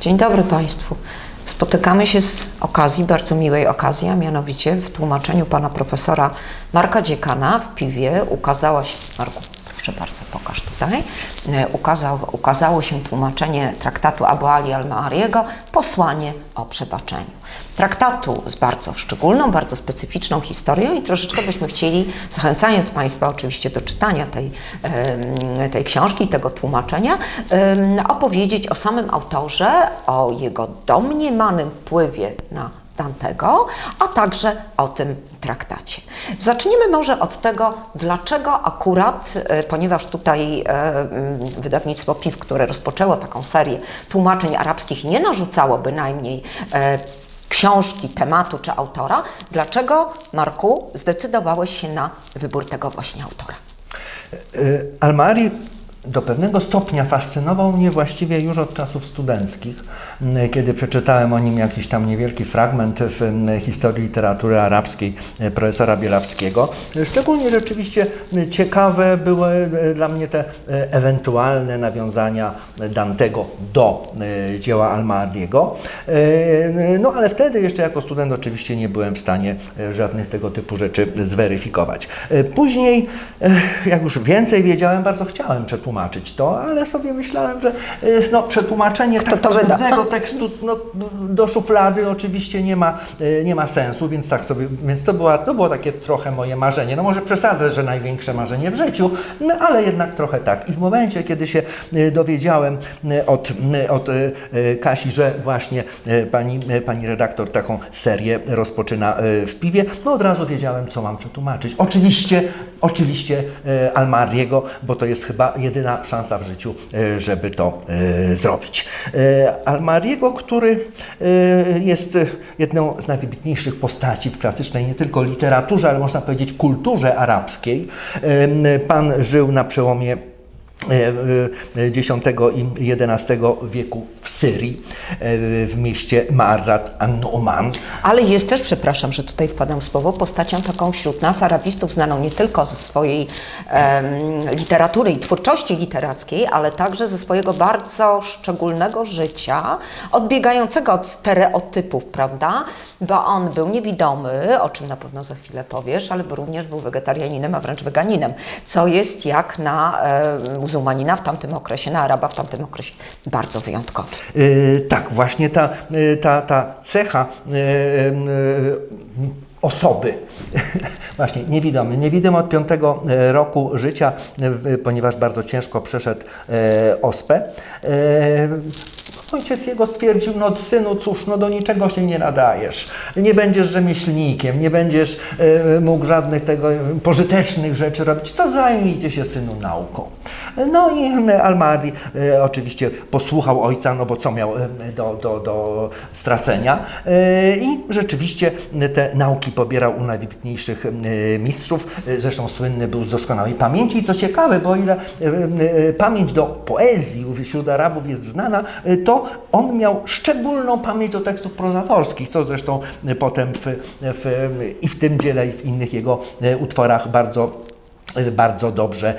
Dzień dobry Państwu. Spotykamy się z okazji, bardzo miłej okazji, a mianowicie w tłumaczeniu pana profesora Marka Dziekana w piwie ukazała się, Marku, proszę bardzo, pokaż tutaj, E, ukazał, ukazało się tłumaczenie traktatu Abu Ali al-Ma'ariego Posłanie o przebaczeniu. Traktatu z bardzo szczególną, bardzo specyficzną historią i troszeczkę byśmy chcieli, zachęcając Państwa oczywiście do czytania tej, tej książki i tego tłumaczenia, opowiedzieć o samym autorze, o jego domniemanym wpływie na Dantego, a także o tym traktacie. Zaczniemy może od tego, dlaczego akurat, e, ponieważ tutaj e, mm, wydawnictwo PIW, które rozpoczęło taką serię tłumaczeń arabskich, nie narzucało bynajmniej e, książki, tematu czy autora, dlaczego, Marku, zdecydowałeś się na wybór tego właśnie autora? Almari do pewnego stopnia fascynował mnie właściwie już od czasów studenckich, y, kiedy przeczytałem o nim jakiś tam niewielki fragment w y, historii literatury arabskiej y, profesora Bielawskiego. Szczególnie rzeczywiście y, ciekawe były y, dla mnie te y, ewentualne nawiązania Dantego do dzieła Almariego. No ale wtedy jeszcze jako student oczywiście nie byłem w stanie żadnych tego typu rzeczy zweryfikować. Później, jak już więcej wiedziałem, bardzo chciałem przetłumaczyć to, ale sobie myślałem, że y, no, przetłumaczenie tak to wyda? trudnego tekstu no, do szuflady oczywiście nie ma, y, nie ma sensu, więc tak sobie, więc to, była, to było takie trochę moje marzenie. No może przesadzę, że największe marzenie w życiu, no ale jednak trochę tak. I w momencie, kiedy się y, dowiedziałem od, od Kasi, że właśnie pani, pani redaktor taką serię rozpoczyna w piwie, no od razu wiedziałem, co mam przetłumaczyć. Oczywiście, oczywiście Almariego, bo to jest chyba jedyna szansa w życiu, y, żeby to y, zrobić. Y, Almariego, który jest jedną z najwybitniejszych postaci w klasycznej nie tylko literaturze, ale można powiedzieć kulturze arabskiej. Pan żył na przełomie e, e, X i XI wieku w Syrii, e, w mieście Marrat an-Nu'man. Ale jest też, przepraszam, że tutaj wpadam w słowo, postacią taką wśród nas, arabistów, znaną nie tylko ze swojej literatury i twórczości literackiej, ale także ze swojego bardzo szczególnego życia, odbiegającego od stereotypów, prawda? Bo on był niewidomy, o czym na pewno za chwilę powiesz, ale również był wegetarianinem, a wręcz weganinem, co jest jak na e, muzułmanina w tamtym okresie, na Araba w tamtym okresie bardzo wyjątkowe. E, tak, właśnie ta, e, ta, ta cecha e, e, osoby, właśnie niewidomy, niewidomy od piątego roku życia, ponieważ bardzo ciężko przeszedł ospę. Ojciec jego stwierdził, no synu, cóż, no do niczego się nie nadajesz. Nie będziesz rzemieślnikiem, nie będziesz e, mógł żadnych tego e, pożytecznych rzeczy robić, to zajmijcie się synu nauką. No i e, Almari e, oczywiście posłuchał ojca, no bo co miał e, do, do, do stracenia. I rzeczywiście te nauki pobierał u najwybitniejszych mistrzów. Zresztą słynny był z doskonałej pamięci. I co ciekawe, bo o ile pamięć do poezji wśród Arabów jest znana, e, on miał szczególną pamięć do tekstów prozatorskich, co zresztą e, potem w, w, i w tym dziele, i w innych jego e, utworach bardzo e, bardzo dobrze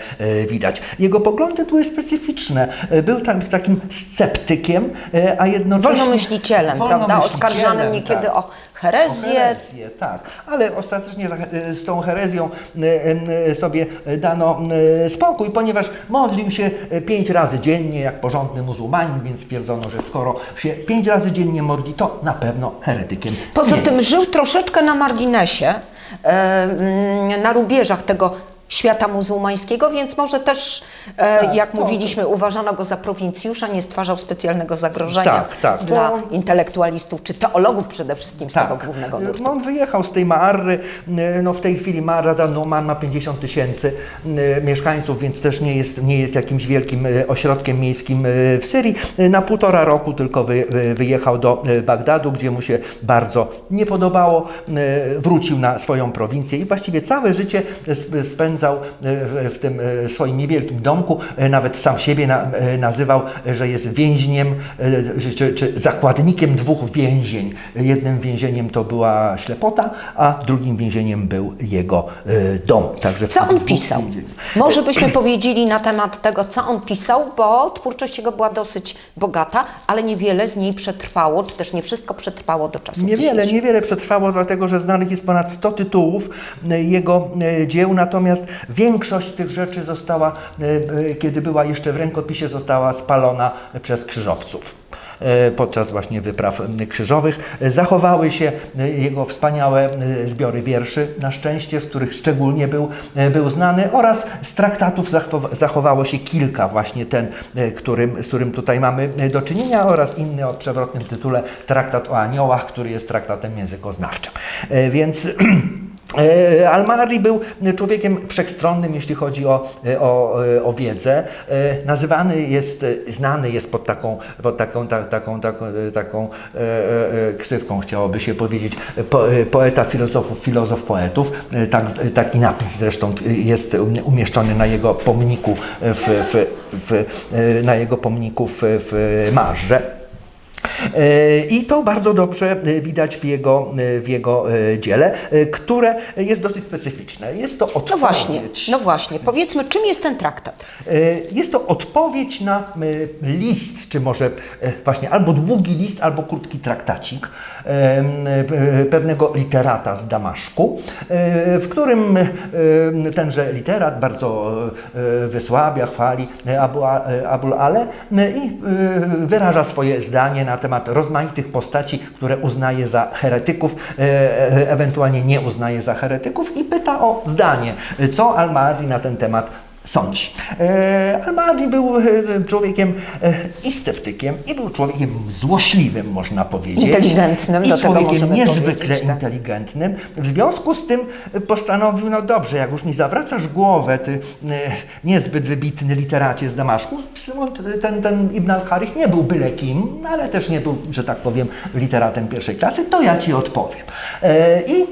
widać. Jego poglądy były specyficzne. Był tak, takim sceptykiem, a jednocześnie... Wolnomyślicielem, prawda? Wolnomyślicielem, Oskarżanym niekiedy tak. O herezję. herezję, tak. Ale ostatecznie e, z tą herezją e, e, sobie dano spokój, ponieważ modlił się pięć razy dziennie, jak porządny muzułmanin, więc stwierdzono, że skoro się pięć razy dziennie modli, to na pewno heretykiem Poza tym żył troszeczkę na marginesie, na rubieżach tego świata muzułmańskiego, więc może też, e, Tak, jak to- mówiliśmy, uważano go za prowincjusza, nie stwarzał specjalnego zagrożenia Tak, tak. dla To- intelektualistów czy teologów przede wszystkim z tego Tak. głównego nurtu. No, on wyjechał z tej Maarry, no w tej chwili Maarra Numan ma 50 tysięcy e, mieszkańców, więc też nie jest, nie jest jakimś wielkim e, ośrodkiem miejskim e, w Syrii. E, Na półtora roku tylko wy, wy- wyjechał do e, Bagdadu, gdzie mu się bardzo nie podobało. E, Wrócił na swoją prowincję i właściwie całe życie sp- e, w, tym e, swoim niewielkim domku, e, nawet sam siebie na, nazywał, że jest więźniem, czy, czy zakładnikiem dwóch więzień. Jednym więzieniem to była ślepota, a drugim więzieniem był jego dom. Także Co on pisał? Może byśmy powiedzieli na temat tego, co on pisał, bo twórczość jego była dosyć bogata, ale niewiele z niej przetrwało, czy też nie wszystko przetrwało do czasu Niewiele, niewiele przetrwało, dlatego że znanych jest ponad 100 tytułów jego dzieł, natomiast większość tych rzeczy została, e, e, kiedy była jeszcze w rękopisie, została spalona przez krzyżowców. e, Podczas właśnie wypraw krzyżowych zachowały się jego wspaniałe zbiory wierszy, na szczęście, z których szczególnie był, był znany, oraz z traktatów zachowa- zachowało się kilka, właśnie ten, którym, z którym tutaj mamy do czynienia, oraz inny o przewrotnym tytule Traktat o aniołach, który jest traktatem językoznawczym. Więc Al-Mari był człowiekiem wszechstronnym, jeśli chodzi o, o, o wiedzę. E, Nazywany jest, e, znany jest pod taką, pod taką, ta, taką, taką, e, taką e, e, ksywką, chciałoby się powiedzieć, po, e, poeta filozofów, filozof poetów. E, Tak, taki napis zresztą jest umieszczony na jego pomniku w, w, w, e, na jego pomniku w, w Marze. E, I to bardzo dobrze e, widać w jego, e, w jego dziele, które jest dosyć specyficzne. Jest to odpowiedź. No właśnie, no właśnie. Powiedzmy, czym jest ten traktat? Jest to odpowiedź na list, czy może właśnie albo długi list, albo krótki traktacik pewnego literata z Damaszku, e, w którym e, tenże literat bardzo e, wysławia, chwali Abu, Abul Ale e, i e, wyraża swoje zdanie na temat rozmaitych postaci, które uznaje za heretyków, e, e, ewentualnie nie uznaje za heretyków i pyta o zdanie, co Al-Mahdi na ten temat sądzi. E, Al-Mahdi był e, człowiekiem e, i sceptykiem, i był człowiekiem złośliwym, można powiedzieć. Inteligentnym, I do człowiekiem niezwykle tak. inteligentnym. W związku z tym postanowił, no dobrze, jak już mi zawracasz głowę, ty niezbyt wybitny literacie z Damaszku, ten, ten Ibn al-Harith nie był byle kim, ale też nie był, że tak powiem, literatem pierwszej klasy, to ja ci odpowiem. I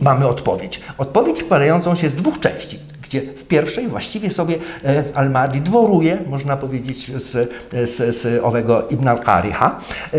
mamy odpowiedź. Odpowiedź składającą się z dwóch części gdzie w pierwszej właściwie sobie e, Al-Mahdi dworuje, można powiedzieć, z, z, z owego Ibn al-Qariha, e,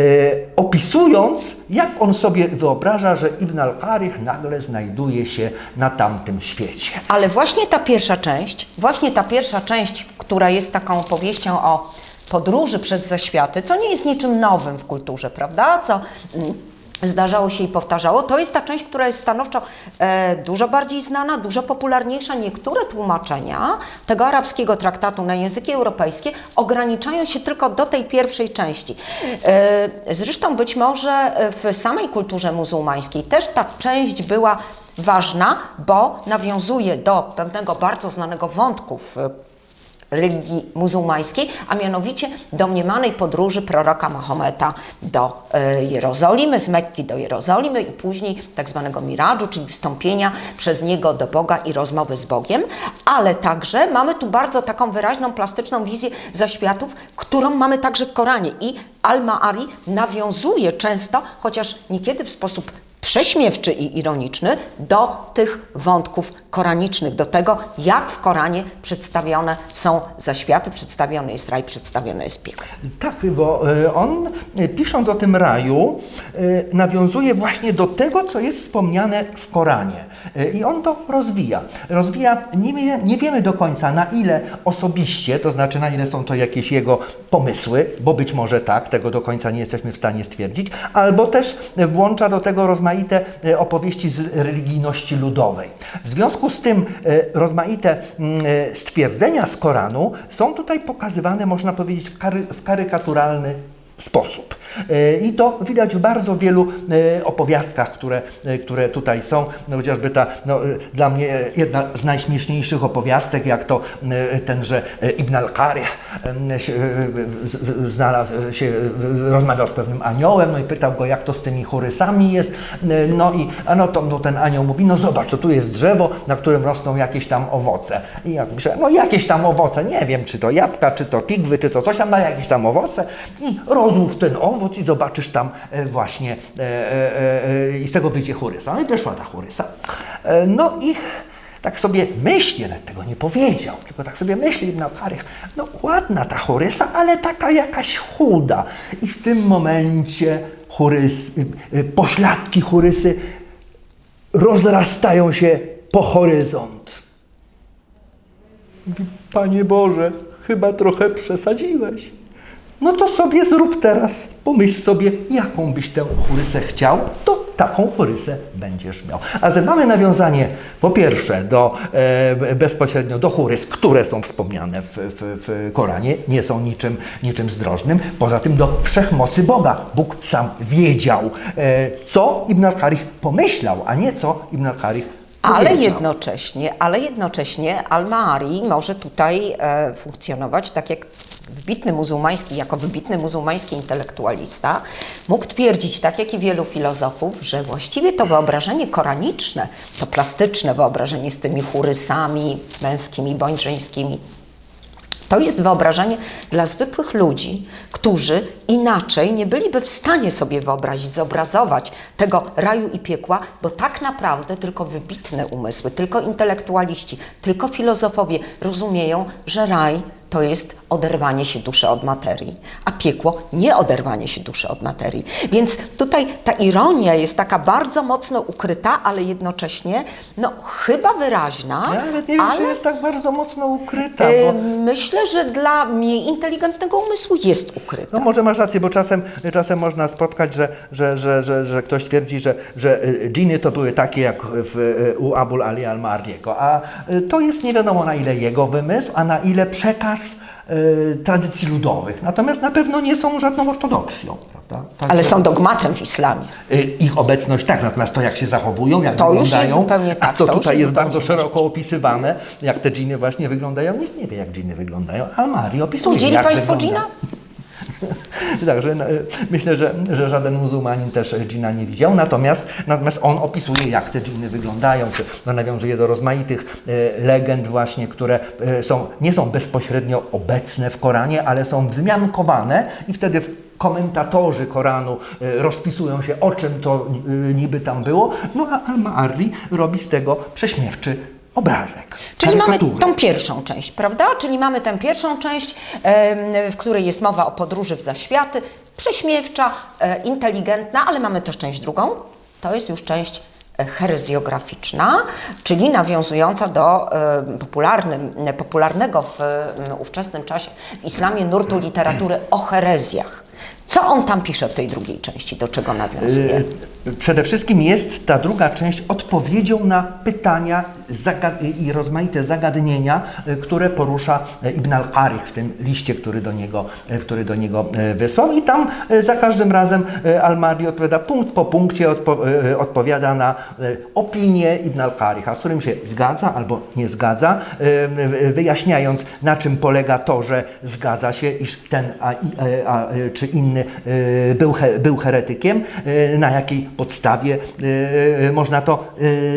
opisując, jak on sobie wyobraża, że Ibn al-Qarih nagle znajduje się na tamtym świecie. Ale właśnie ta pierwsza część, właśnie ta pierwsza część, która jest taką opowieścią o podróży przez zaświaty, co nie jest niczym nowym w kulturze, prawda? Co mm, zdarzało się i powtarzało, to jest ta część, która jest stanowczo e, dużo bardziej znana, dużo popularniejsza. Niektóre tłumaczenia tego arabskiego traktatu na języki europejskie ograniczają się tylko do tej pierwszej części. E, zresztą być może w samej kulturze muzułmańskiej też ta część była ważna, bo nawiązuje do pewnego bardzo znanego wątku w religii muzułmańskiej, a mianowicie domniemanej podróży proroka Mahometa do e, Jerozolimy, z Mekki do Jerozolimy i później tak zwanego miradżu, czyli wstąpienia przez niego do Boga i rozmowy z Bogiem, ale także mamy tu bardzo taką wyraźną, plastyczną wizję zaświatów, którą mamy także w Koranie. I Al-Ma'ari nawiązuje często, chociaż niekiedy w sposób prześmiewczy i ironiczny do tych wątków koranicznych, do tego, jak w Koranie przedstawione są zaświaty, przedstawiony jest raj, przedstawione jest piekło. Tak, bo e, on e, pisząc o tym raju e, nawiązuje właśnie do tego, co jest wspomniane w Koranie. I on to rozwija. Rozwija, nie, nie wiemy do końca na ile osobiście, to znaczy na ile są to jakieś jego pomysły, bo być może tak, tego do końca nie jesteśmy w stanie stwierdzić, albo też włącza do tego rozmaite e, opowieści z religijności ludowej. W związku z tym e, rozmaite mm, e, stwierdzenia z Koranu są tutaj pokazywane, można powiedzieć, w, w karykaturalny sposób. E, I to widać w bardzo wielu e, opowiastkach, które, e, które tutaj są. No, chociażby ta, no, dla mnie jedna z najśmieszniejszych opowiastek, jak to tenże Ibn z- znalazł, się, rozmawiał z pewnym aniołem, no i pytał go, jak to z tymi chorysami jest. No i no to no, ten anioł mówi, no zobacz, to tu jest drzewo, na którym rosną jakieś tam owoce. I ja piszę, no jakieś tam owoce, nie wiem, czy to jabłka, czy to pigwy, czy to coś tam, ale jakieś tam owoce. I rozłóż ten owoc i zobaczysz tam e, właśnie e, e, i z tego wyjdzie chorysa. No i wyszła ta chorysa. No i tak sobie myśli, ale tego nie powiedział, tylko tak sobie myśli Ibn al-Harith, no ładna ta Horysa, ale taka jakaś chuda. I w tym momencie chorys, y, y, pośladki Horysy rozrastają się po horyzont. Panie Boże, chyba trochę przesadziłeś. No to sobie zrób teraz, pomyśl sobie, jaką byś tę chorysę chciał, to taką chorysę będziesz miał. A zatem mamy nawiązanie po pierwsze do, e, bezpośrednio do chorys, które są wspomniane w, w, w Koranie, nie są niczym, niczym zdrożnym. Poza tym do wszechmocy Boga. Bóg sam wiedział, e, co Ibn al-Harith pomyślał, a nie co Ibn al-Harith Ale jednocześnie, ale jednocześnie Al-Mahari może tutaj e, funkcjonować tak jak wybitny muzułmański, jako wybitny muzułmański intelektualista, mógł twierdzić, tak jak i wielu filozofów, że właściwie to wyobrażenie koraniczne, to plastyczne wyobrażenie z tymi churysami męskimi bądź żeńskimi, to jest wyobrażenie dla zwykłych ludzi, którzy inaczej nie byliby w stanie sobie wyobrazić, zobrazować tego raju i piekła, bo tak naprawdę tylko wybitne umysły, tylko intelektualiści, tylko filozofowie rozumieją, że raj to jest oderwanie się duszy od materii, a piekło nie oderwanie się duszy od materii. Więc tutaj ta ironia jest taka bardzo mocno ukryta, ale jednocześnie no, chyba wyraźna. Ja nawet nie wiem, ale... czy jest tak bardzo mocno ukryta, bo... Myślę, że dla mniej inteligentnego umysłu jest ukryta. No może masz rację, bo czasem, czasem można spotkać, że, że, że, że, że ktoś twierdzi, że, że y, dżiny to były takie jak w, y, u Abul Ali al-Mardiego, a y, to jest nie wiadomo na ile jego wymysł, a na ile przekaz y, tradycji ludowych. Natomiast na pewno nie są żadną ortodoksją. Prawda? Tak, Ale są dogmatem w islamie. Y, Ich obecność tak, natomiast to jak się zachowują, jak To już jest wyglądają, zupełnie tak, a co to już tutaj jest jest bardzo szeroko opisywane, jak te dżiny właśnie wyglądają, nikt nie wie jak dżiny wyglądają, a Mari opisuje Widzieli jak Państwo wygląda. dżina? Także no, myślę, że, że żaden muzułmanin też dżina nie widział, natomiast, natomiast on opisuje, jak te dżiny wyglądają, czy no, nawiązuje do rozmaitych e, legend właśnie, które e, są, nie są bezpośrednio obecne w Koranie, ale są wzmiankowane i wtedy komentatorzy Koranu e, rozpisują się, o czym to e, niby tam było, no a Al-Ma'arri robi z tego prześmiewczy obrazek. Czyli mamy tą pierwszą część, prawda? Czyli mamy tę pierwszą część, w której jest mowa o podróży w zaświaty, prześmiewcza, e, inteligentna, ale mamy też część drugą. To jest już część e, herezjograficzna, czyli nawiązująca do popularnego w ówczesnym czasie w islamie nurtu literatury o herezjach. Co on tam pisze w tej drugiej części, do czego nawiązuje? Y, Przede wszystkim jest ta druga część odpowiedzią na pytania i rozmaite zagadnienia, y, które porusza y, Ibn al-Qarich w tym liście, który do niego, który do niego wysłał. I tam za każdym razem al-Mahdi odpowiada punkt po punkcie, odpo- odpowiada na opinię Ibn al-Qaricha, z którym się zgadza albo nie zgadza, wyjaśniając na czym polega to, że zgadza się, iż ten a, e, a, e, czy inny e, był, był heretykiem, e, na jakiej podstawie e, można to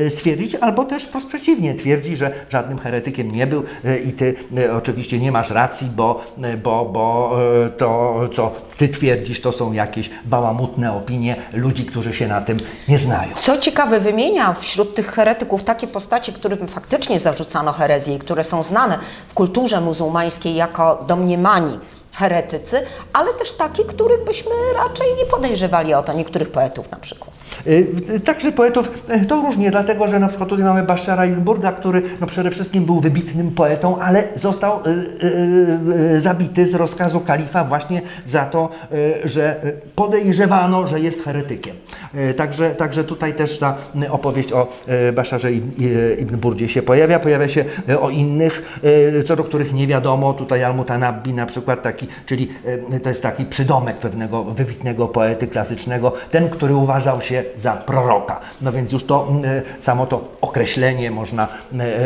stwierdzić, albo też po przeciwnie twierdzi, że żadnym heretykiem nie był i ty oczywiście nie masz racji, bo, bo, bo to, co ty twierdzisz, to są jakieś bałamutne opinie ludzi, którzy się na tym nie znają. Co ciekawe, wymienia wśród tych heretyków takie postacie, którym faktycznie zarzucano herezję i które są znane w kulturze muzułmańskiej jako domniemani heretycy, ale też takie, których byśmy raczej nie podejrzewali o to, niektórych poetów na przykład. Y, Także poetów y, to różnie, dlatego że na przykład tutaj mamy Bashara ibn Burda, który no przede wszystkim był wybitnym poetą, ale został y, y, y, zabity z rozkazu kalifa właśnie za to, y, że y, podejrzewano, że jest heretykiem. Y, Także, także tutaj też ta y, opowieść o y, Baszarze ibn, y, Burdzie się pojawia. Pojawia się y, o innych, y, co do których nie wiadomo. Tutaj Al-Mutanabbi na przykład taki, czyli y, to jest taki przydomek pewnego wybitnego poety klasycznego, ten, który uważał się za proroka. No więc już to y, samo to określenie można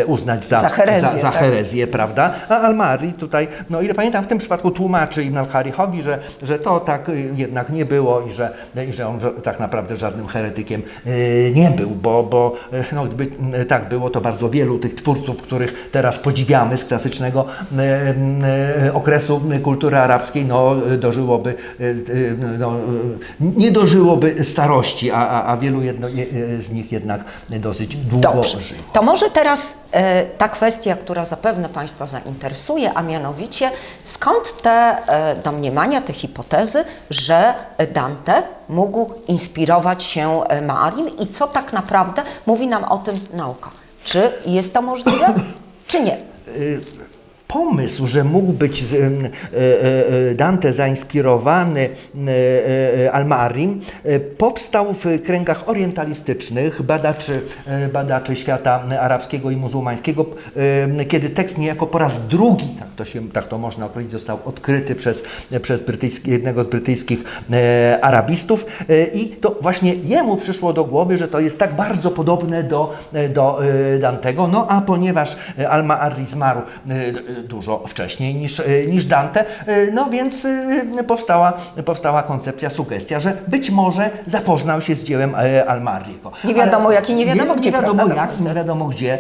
y, uznać za, Za herezję, za, za tak? herezję, prawda? A Al-Mari tutaj, no ile pamiętam, w tym przypadku tłumaczy Ibn al-Harichowi, że, że to tak jednak nie było i że, i że on tak naprawdę żadnym heretykiem nie był, bo, bo no, gdyby tak było, to bardzo wielu tych twórców, których teraz podziwiamy z klasycznego okresu kultury kultury arabskiej no, dożyłoby, y, y, no, y, nie dożyłoby starości, a, a, a wielu jedno, je- z nich jednak dosyć długo Dobrze. żyło. To może teraz e, ta kwestia, która zapewne Państwa zainteresuje, a mianowicie skąd te e, domniemania, te hipotezy, że Dante mógł inspirować się e, Maarim i co tak naprawdę mówi nam o tym nauka? Czy jest to możliwe, czy nie? Pomysł, że mógł być e, e, e, Dante zainspirowany Almarim, powstał w kręgach orientalistycznych, badaczy, badaczy świata arabskiego i muzułmańskiego, kiedy tekst niejako po raz drugi, tak to, się, tak to można określić, został odkryty przez, przez jednego z brytyjskich arabistów i to właśnie jemu przyszło do głowy, że to jest tak bardzo podobne do, do Dantego, no a ponieważ e, Al-Ma'arri zmarł dużo wcześniej niż, e, niż Dante, e, no więc e, powstała, powstała koncepcja, sugestia, że być może zapoznał się z dziełem Al-Ma'arriego. Nie wiadomo jak i nie wiadomo nie, gdzie, Nie wiadomo prawda? jak i nie wiadomo gdzie.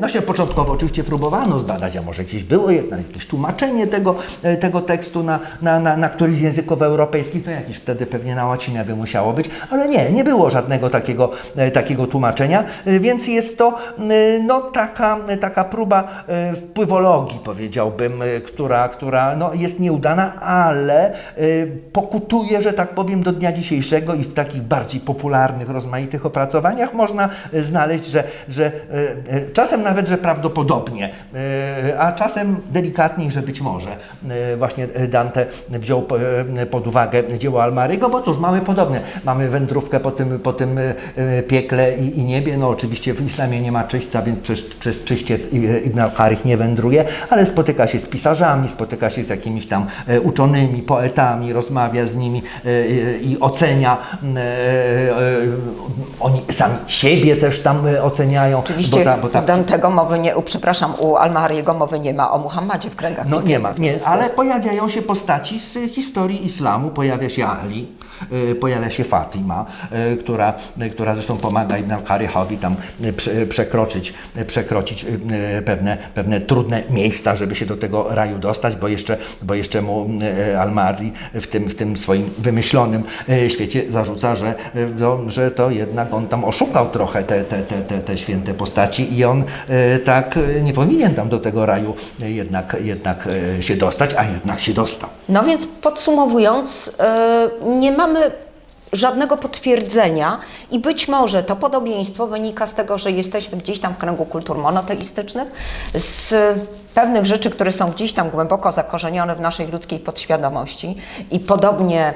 No się początkowo oczywiście próbowano zbadać, a może gdzieś było jednak jakieś tłumaczenie tego, tego tekstu na, na, na, na któryś z języków europejskich, to jakiś wtedy pewnie na łacinę by musiało być, ale nie, nie było żadnego takiego, takiego tłumaczenia, więc jest to no, taka, taka próba wpływologii, powiedziałbym, e, która, która no, jest nieudana, ale e, pokutuje, że tak powiem, do dnia dzisiejszego i w takich bardziej popularnych, rozmaitych opracowaniach można e, znaleźć, że, że czasem nawet, że prawdopodobnie, a czasem delikatniej, że być może właśnie Dante wziął po- pod uwagę dzieło Almarygo, bo cóż, mamy podobne. Mamy wędrówkę po tym, po tym piekle i, i niebie. No oczywiście w islamie nie ma czyśćca, więc przez, przez czyściec Ibn al-Harith nie wędruje, ale spotyka się z pisarzami, spotyka się z jakimiś tam e, uczonymi, poetami, rozmawia z nimi e, e, i ocenia. e, Oni sami siebie też tam oceniają. Oczywiście bo ta, bo ta, Dantego mowy nie, przepraszam, u Almariego mowy nie ma, o Muhammadzie w kręgach No nie ma, nie, ale pojawiają się postaci z historii islamu, pojawia się Ali, pojawia się Fatima, y, która, y, która zresztą pomaga Ibn al-Harihowi tam y, prze, przekroczyć, y, przekroczyć y, y, pewne, pewne trudne miejsca, żeby się do tego raju dostać, bo jeszcze, bo jeszcze mu y, Al-Mari w tym, w tym swoim wymyślonym y, świecie zarzuca, że, y, że to jednak on tam oszukał trochę te, te, te, te, te święte postaci i on y, tak y, nie powinien tam do tego raju y, jednak, jednak y, się dostać, a jednak się dostał. No więc podsumowując, nie mamy żadnego potwierdzenia i być może to podobieństwo wynika z tego, że jesteśmy gdzieś tam w kręgu kultur monoteistycznych, z pewnych rzeczy, które są gdzieś tam głęboko zakorzenione w naszej ludzkiej podświadomości i podobnie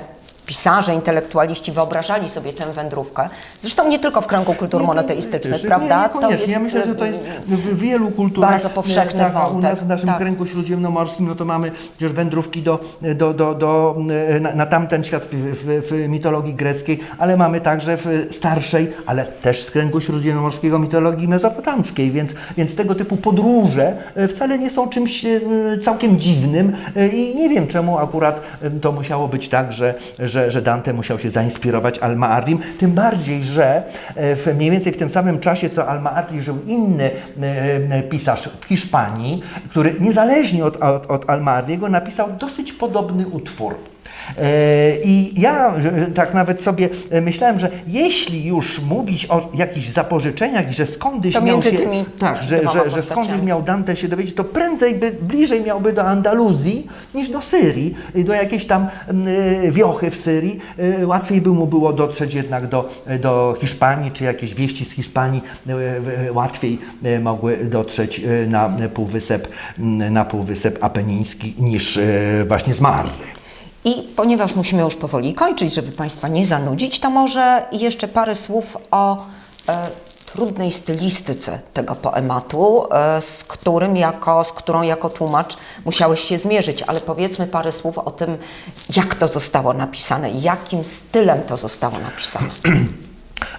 pisarze, intelektualiści wyobrażali sobie tę wędrówkę. Zresztą nie tylko w kręgu kultur monoteistycznych, prawda? Nie, niekoniecznie. ja myślę, że to jest w wielu kulturach. bardzo powszechny tak, a U wątek, nas w naszym tak. kręgu śródziemnomorskim, no to mamy przecież wędrówki do, do, do, do, na, na tamten świat w, w, w mitologii greckiej, ale mamy także w starszej, ale też z kręgu śródziemnomorskiego mitologii mezopotamskiej, więc, więc tego typu podróże e, wcale nie są czymś e, całkiem dziwnym e, i nie wiem czemu akurat e, to musiało być tak, że, że, że Dante musiał się zainspirować Al-Ma'arim, tym bardziej, że e, w, mniej więcej w tym samym czasie, co Al-Ma'ari żył inny e, e, pisarz w Hiszpanii, który niezależnie od, od, od napisał dosyć podobny utwór. E, I ja tak nawet sobie e, myślałem, że jeśli już mówić o jakichś zapożyczeniach, że skądś To miał się, tak, że, że, że skądś miał Dante się dowiedzieć, to prędzej by, bliżej miałby do Andaluzji niż do Syrii, do jakiejś tam y, wiochy w Syrii. Łatwiej by mu było dotrzeć jednak do, do Hiszpanii, czy jakieś wieści z Hiszpanii łatwiej mogły dotrzeć na półwysep, y, na półwysep apeniński niż właśnie z Marry. I ponieważ musimy już powoli kończyć, żeby Państwa nie zanudzić, to może jeszcze parę słów o e, trudnej stylistyce tego poematu, e, z, którym jako, z którą jako tłumacz musiałeś się zmierzyć, ale powiedzmy parę słów o tym, jak to zostało napisane, jakim stylem to zostało napisane.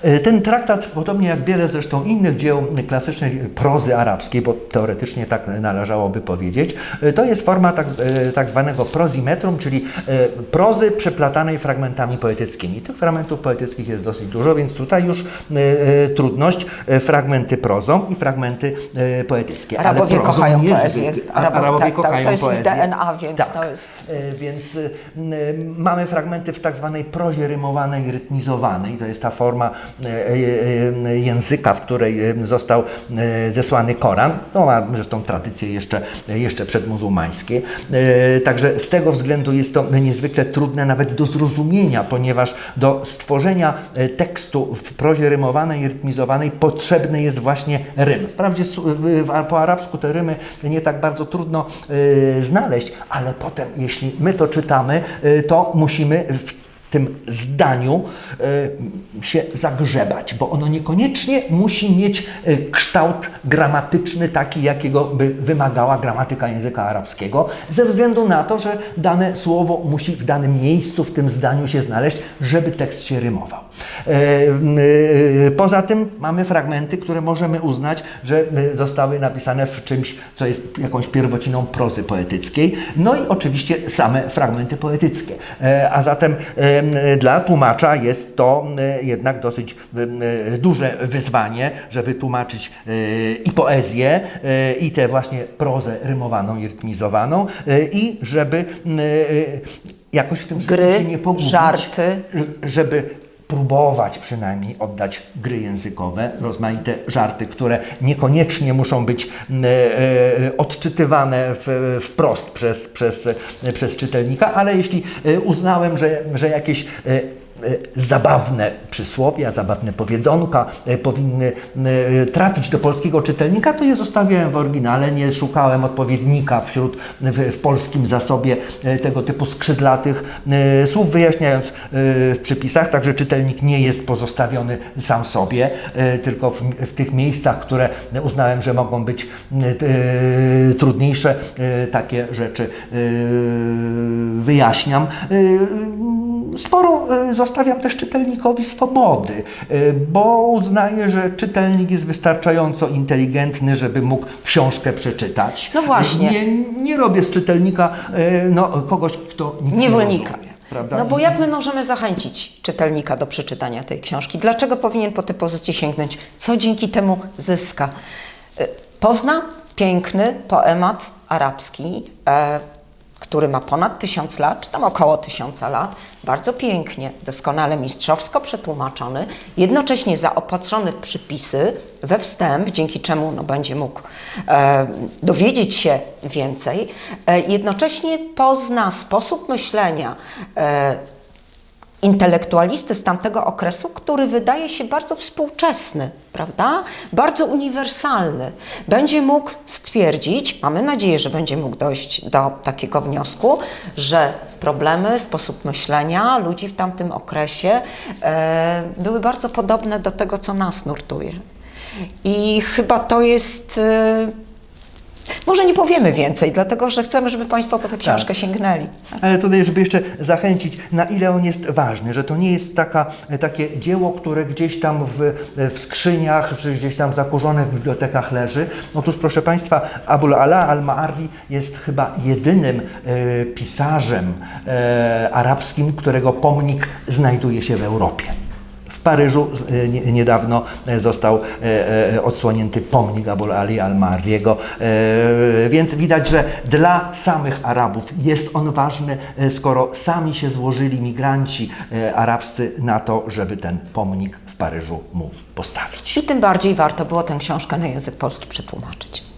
E, Ten traktat, podobnie jak wiele zresztą innych dzieł klasycznej prozy arabskiej, bo teoretycznie tak należałoby powiedzieć, e, to jest forma tak, e, tak zwanego prozimetrum, czyli prozy przeplatanej fragmentami poetyckimi. Tych fragmentów poetyckich jest dosyć dużo, więc tutaj już trudność, fragmenty prozą i fragmenty poetyckie. Ale Arabowie prozą kochają niezwykle- poezję. A- Arabo- Arabowie tak, tak, kochają to jest poezję. DNA, więc tak. to jest- Więc mamy fragmenty w tak zwanej prozie rymowanej, rytmizowanej. To jest ta forma e, e, e, języka, w której został zesłany Koran. To ma zresztą tradycje jeszcze, jeszcze przedmuzułmańskie. E, Także z tego względu jest to niezwykle trudne nawet do zrozumienia, ponieważ do stworzenia tekstu w prozie rymowanej i rytmizowanej potrzebny jest właśnie rym. Wprawdzie po arabsku te rymy nie tak bardzo trudno znaleźć, ale potem, jeśli my to czytamy, to musimy w tym zdaniu e, się zagrzebać, bo ono niekoniecznie musi mieć e, kształt gramatyczny taki, jakiego by wymagała gramatyka języka arabskiego, ze względu na to, że dane słowo musi w danym miejscu w tym zdaniu się znaleźć, żeby tekst się rymował. E, m, e, Poza tym mamy fragmenty, które możemy uznać, że e, zostały napisane w czymś, co jest jakąś pierwociną prozy poetyckiej. No i oczywiście same fragmenty poetyckie. E, A zatem em, dla tłumacza jest to e, jednak dosyć e, duże wyzwanie, żeby tłumaczyć e, i poezję, e, i tę właśnie prozę rymowaną i rytmizowaną, e, i żeby e, jakoś w tym Gry, się nie pogubić, żarty. żeby próbować przynajmniej oddać gry językowe, rozmaite żarty, które niekoniecznie muszą być e, e, odczytywane wprost przez, przez, przez czytelnika, ale jeśli e, uznałem, że, że jakieś zabawne przysłowia, zabawne powiedzonka e, powinny e, trafić do polskiego czytelnika, to je zostawiałem w oryginale, nie szukałem odpowiednika wśród, w, w polskim zasobie e, tego typu skrzydlatych e, słów, wyjaśniając e, w przypisach, także czytelnik nie jest pozostawiony sam sobie, e, tylko w, w tych miejscach, które uznałem, że mogą być e, e, trudniejsze, e, takie rzeczy e, wyjaśniam. Sporo e, zostawiam też czytelnikowi swobody, e, bo uznaję, że czytelnik jest wystarczająco inteligentny, żeby mógł książkę przeczytać. No właśnie. Nie, nie robię z czytelnika e, no, kogoś, kto nic nie Niewolnika. rozumie. Prawda? No bo jak my możemy zachęcić czytelnika do przeczytania tej książki? Dlaczego powinien po tę pozycję sięgnąć? Co dzięki temu zyska? Y, Pozna piękny poemat arabski, e, który ma ponad tysiąc lat, czy tam około tysiąca lat. Bardzo pięknie, doskonale mistrzowsko przetłumaczony, jednocześnie zaopatrzony w przypisy, we wstęp, dzięki czemu no, będzie mógł e, dowiedzieć się więcej. E, jednocześnie pozna sposób myślenia e, intelektualisty z tamtego okresu, który wydaje się bardzo współczesny, prawda? Bardzo uniwersalny. Będzie mógł stwierdzić, mamy nadzieję, że będzie mógł dojść do takiego wniosku, że problemy, sposób myślenia ludzi w tamtym okresie e, były bardzo podobne do tego, co nas nurtuje. I chyba to jest. E, może nie powiemy więcej, dlatego że chcemy, żeby Państwo po tę książkę sięgnęli. Ale tutaj, żeby jeszcze zachęcić, na ile on jest ważny, że to nie jest taka, takie dzieło, które gdzieś tam w, w skrzyniach, czy gdzieś tam zakurzonych w bibliotekach leży. Otóż, proszę Państwa, Abul Ala al-Ma'arri jest chyba jedynym e, pisarzem e, arabskim, którego pomnik znajduje się w Europie. W Paryżu e, nie- niedawno e, został e, odsłonięty pomnik Abul Ali al-Marriego, e, więc widać, że dla samych Arabów jest on ważny, skoro sami się złożyli migranci arabscy na to, żeby ten pomnik w Paryżu mu postawić. I tym bardziej warto było tę książkę na język polski przetłumaczyć.